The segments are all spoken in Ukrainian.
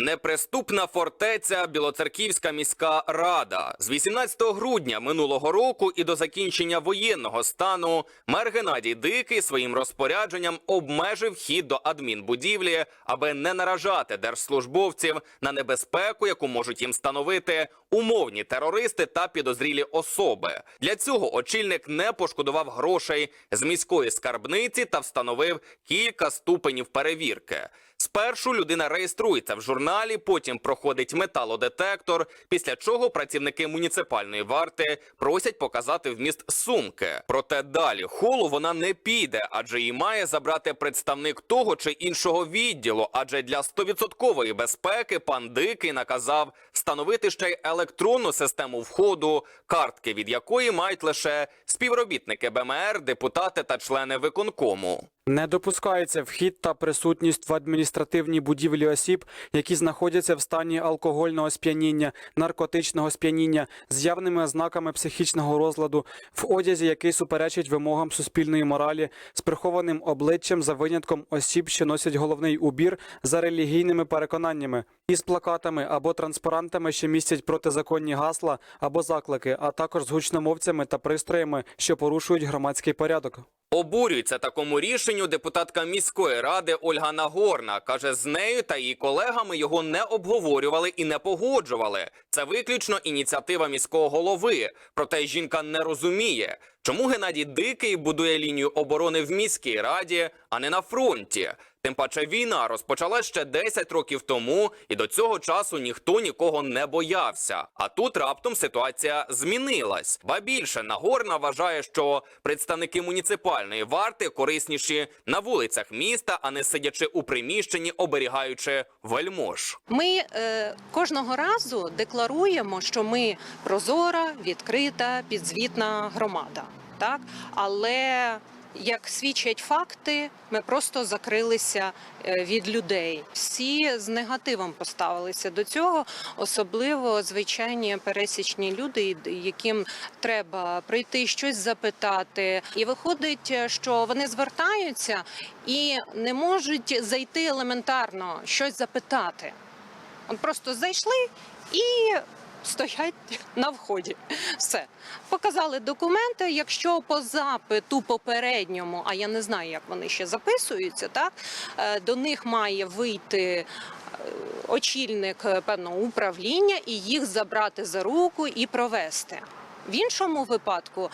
Неприступна фортеця Білоцерківська міська рада з 18 грудня минулого року і до закінчення воєнного стану мер Геннадій Дикий своїм розпорядженням обмежив вхід до адмінбудівлі, аби не наражати держслужбовців на небезпеку, яку можуть їм становити умовні терористи та підозрілі особи. Для цього очільник не пошкодував грошей з міської скарбниці та встановив кілька ступенів перевірки. Спершу людина реєструється в журналі, потім проходить металодетектор, після чого працівники муніципальної варти просять показати вміст сумки. Проте далі холу вона не піде, адже її має забрати представник того чи іншого відділу. Адже для 100% безпеки пан Дикий наказав встановити ще й електронну систему входу, картки від якої мають лише співробітники БМР, депутати та члени виконкому. Не допускається вхід та присутність в адміністративній будівлі осіб, які знаходяться в стані алкогольного сп'яніння, наркотичного сп'яніння з явними ознаками психічного розладу, в одязі, який суперечить вимогам суспільної моралі, з прихованим обличчям за винятком осіб, що носять головний убір за релігійними переконаннями, із плакатами або транспарантами, що містять протизаконні гасла або заклики, а також з гучномовцями та пристроями, що порушують громадський порядок. Обурюється такому рішенню депутатка міської ради Ольга Нагорна. Каже, з нею та її колегами його не обговорювали і не погоджували. Це виключно ініціатива міського голови. Проте жінка не розуміє, чому Геннадій Дикий будує лінію оборони в міській раді, а не на фронті. Тим паче війна розпочалась ще 10 років тому, і до цього часу ніхто нікого не боявся. А тут раптом ситуація змінилась. Ба більше Нагорна вважає, що представники муніципальної варти корисніші на вулицях міста, а не сидячи у приміщенні, оберігаючи вельмож. Ми е, кожного разу декларуємо, що ми прозора, відкрита, підзвітна громада. Так, але як свідчать факти, ми просто закрилися е, від людей. Всі з негативом поставилися до цього, особливо звичайні пересічні люди, яким треба прийти щось запитати. І виходить, що вони звертаються і не можуть зайти елементарно щось запитати. Просто зайшли і стоять на вході. Все. Показали документи. Якщо по запиту попередньому, а я не знаю, як вони ще записуються, так е, до них має вийти. е, Очільник е, певного управління і їх забрати за руку і провести. В іншому випадку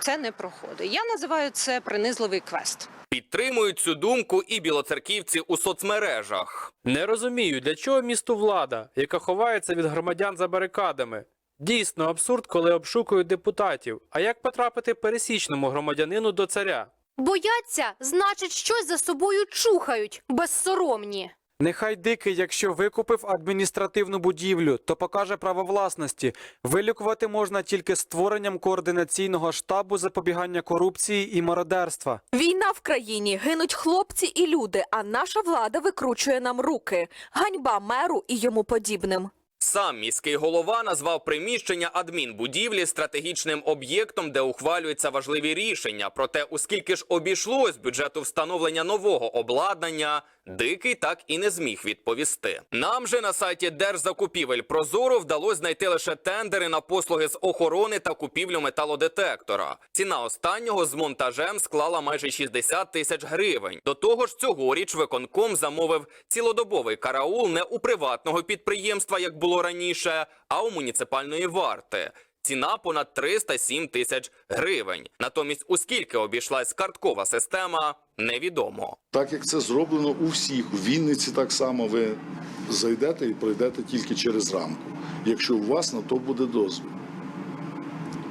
це не проходить. Я називаю це принизливий квест. Підтримують цю думку і білоцерківці у соцмережах. Не розумію, для чого місту влада, яка ховається від громадян за барикадами. Дійсно абсурд, коли обшукують депутатів. А як потрапити пересічному громадянину до царя? Бояться, значить, щось за собою чухають, безсоромні. Нехай дикий, якщо викупив адміністративну будівлю, то покаже право власності. Вилікувати можна тільки створенням координаційного штабу запобігання корупції і мародерства. Війна в країні, гинуть хлопці і люди, а наша влада викручує нам руки. Ганьба меру і йому подібним. Сам міський голова назвав приміщення адмінбудівлі стратегічним об'єктом, де ухвалюються важливі рішення. Проте, оскільки ж обійшлось бюджету встановлення нового обладнання, дикий так і не зміг відповісти. Нам же на сайті Держзакупівель Прозоро вдалося знайти лише тендери на послуги з охорони та купівлю металодетектора. Ціна останнього з монтажем склала майже 60 тисяч гривень. До того ж, цьогоріч виконком замовив цілодобовий караул не у приватного підприємства, як було раніше, а у муніципальної варти. Ціна понад 307 тисяч гривень. Натомість, у скільки обійшлась карткова система, невідомо. Так як це зроблено у всіх, у Вінниці так само ви зайдете і пройдете тільки через рамку, якщо у вас на то буде дозвіл.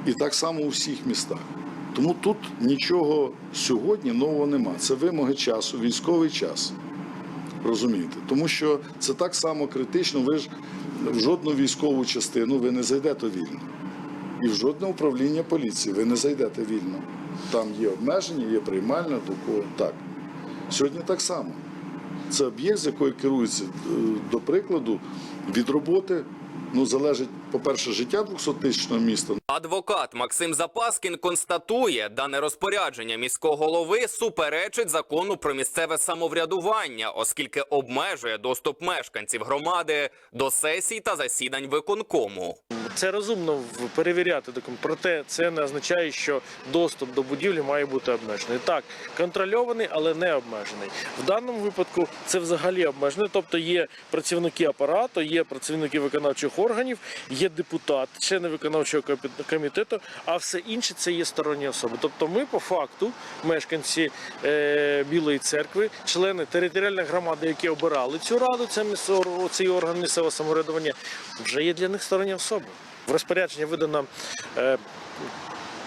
І так само у всіх містах. Тому тут нічого сьогодні нового нема. Це вимоги часу, військовий час. Розумієте? Тому що це так само критично. Ви ж в жодну військову частину ви не зайдете вільно. І в жодне управління поліції ви не зайдете вільно. Там є обмеження, є приймальна, до кого так. Сьогодні так само. Це об'єкт, з якою керується, е, до прикладу, від роботи Ну, залежить, по-перше, життя 200-тисячного міста. Адвокат Максим Запаскін констатує, дане розпорядження міського голови суперечить закону про місцеве самоврядування, оскільки обмежує доступ мешканців громади до сесій та засідань виконкому. Це розумно перевіряти документ. Проте це не означає, що доступ до будівлі має бути обмежений. Так, контрольований, але не обмежений. В даному випадку це взагалі обмежений. Тобто є працівники апарату, є працівники виконавчих органів, є депутат, члени виконавчого комітету, а все інше це є сторонні особи. Тобто, ми по факту, мешканці е, Білої церкви, члени територіальної громади, які обирали цю раду, це цей орган місцевого самоврядування, вже є для них сторонні особи. В розпорядження видано е,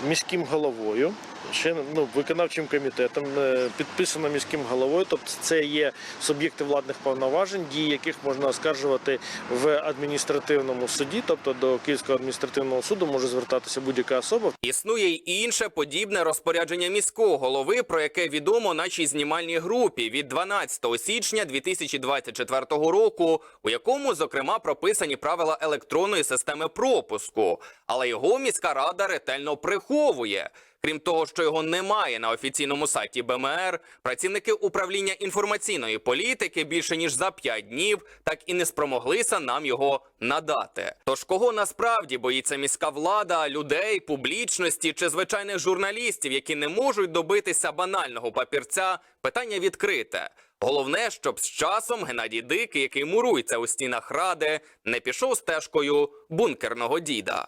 міським головою, ще ну, виконавчим комітетом, е, підписано міським головою. Тобто це є суб'єкти владних повноважень, дії яких можна оскаржувати в адміністративному суді, тобто до Київського адміністративного суду може звертатися будь-яка особа. Існує й інше подібне розпорядження міського голови, про яке відомо нашій знімальній групі від 12 січня 2024 року, у якому зокрема прописані правила електронної системи пропуску, але його міська рада ретельно приховує. Крім того, що його немає на офіційному сайті БМР, працівники управління інформаційної політики більше ніж за 5 днів так і не спромоглися нам його надати. Тож кого насправді боїться міська влада, людей, публічності чи звичайних журналістів, які не можуть добитися банального папірця, питання відкрите. Головне, щоб з часом Геннадій Дикий, який мурується у стінах ради, не пішов стежкою бункерного діда.